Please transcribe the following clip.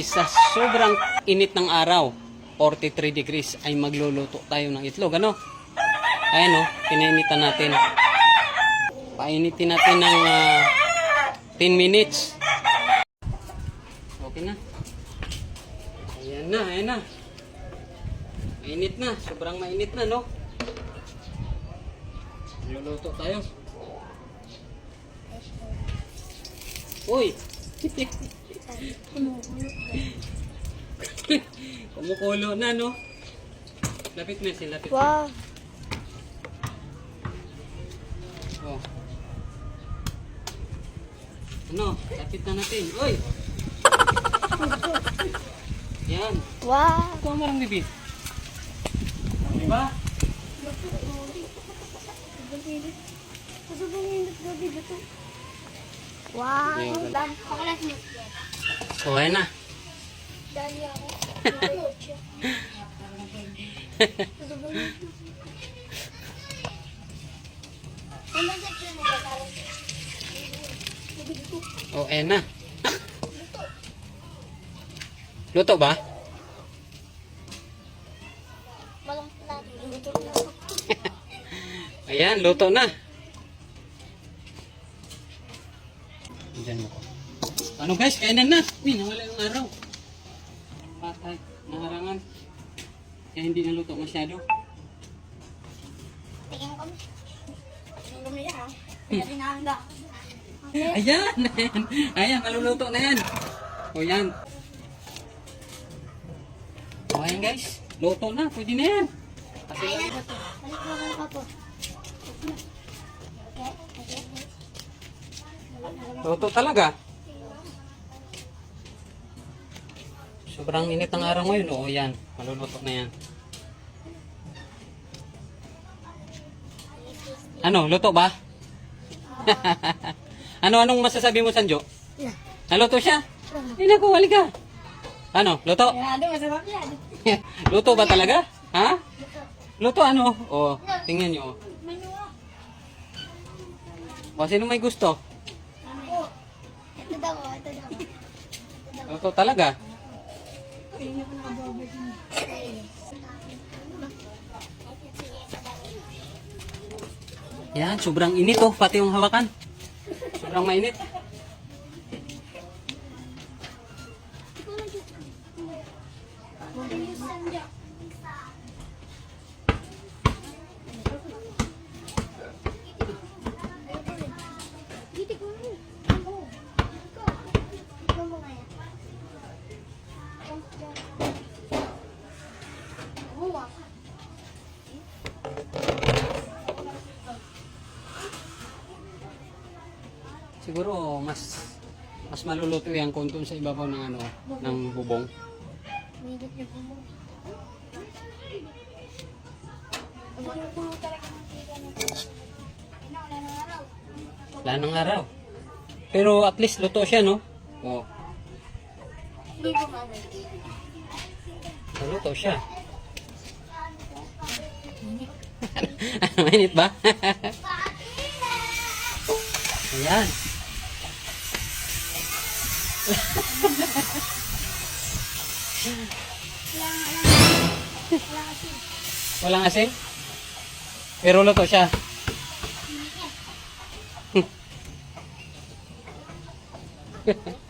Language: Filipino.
Sa sobrang init ng araw, 43 degrees, ay magluluto tayo ng itlog. Ano? Ayan o, pinainitan natin. Painitin natin ng ah, 10 minutes. Okay na. Ayan na, ayan na. Mainit na, sobrang mainit na, no? Luluto tayo. Uy! Kumukulo na, no? Lapit mo sila, lapit mo. Wow. Oh. Ano? Lapit na natin. Uy! Yan. Wow. Ito ang marang bibi. Diba? Wow. Ayan. Dan, ako lang niya. Oh, ayan na. Dali ako. Oh, ayan na. Luto ba? Ayan, luto na. Diyan mo ko. Ano guys, kainan na. Uy, nawala yung araw. Patay, naharangan. Kaya hindi naluto masyado. Tingin kami. Tingin kami yan. Kaya tinahanda. Ayan, ayan. Ayan, maluluto na yan. O yan. O ayan guys, luto na. Pwede na yan. Kasi Balik mo pa po. luto talaga. Sobrang init ang araw ngayon. O yan, maluluto na yan. Ano, luto ba? ano, anong masasabi mo, Sanjo? Na. Naluto siya? Ay, naku, halika. Ano, luto? Luto ba talaga? Ha? Luto ano? O, tingnan nyo. O, sino may gusto? Ito daw, ito daw. Luto talaga? Yan, sobrang init oh, pati yung hawakan. Sobrang mainit. Siguro mas mas maluluto yan kung sa ibabaw ng ano, ng bubong. Ng na to. Ina, wala nang araw. Pero at least luto siya, no? Oh, man. luto siya. Ano, mainit ba? Ayan. Walang asin? Pero luto siya.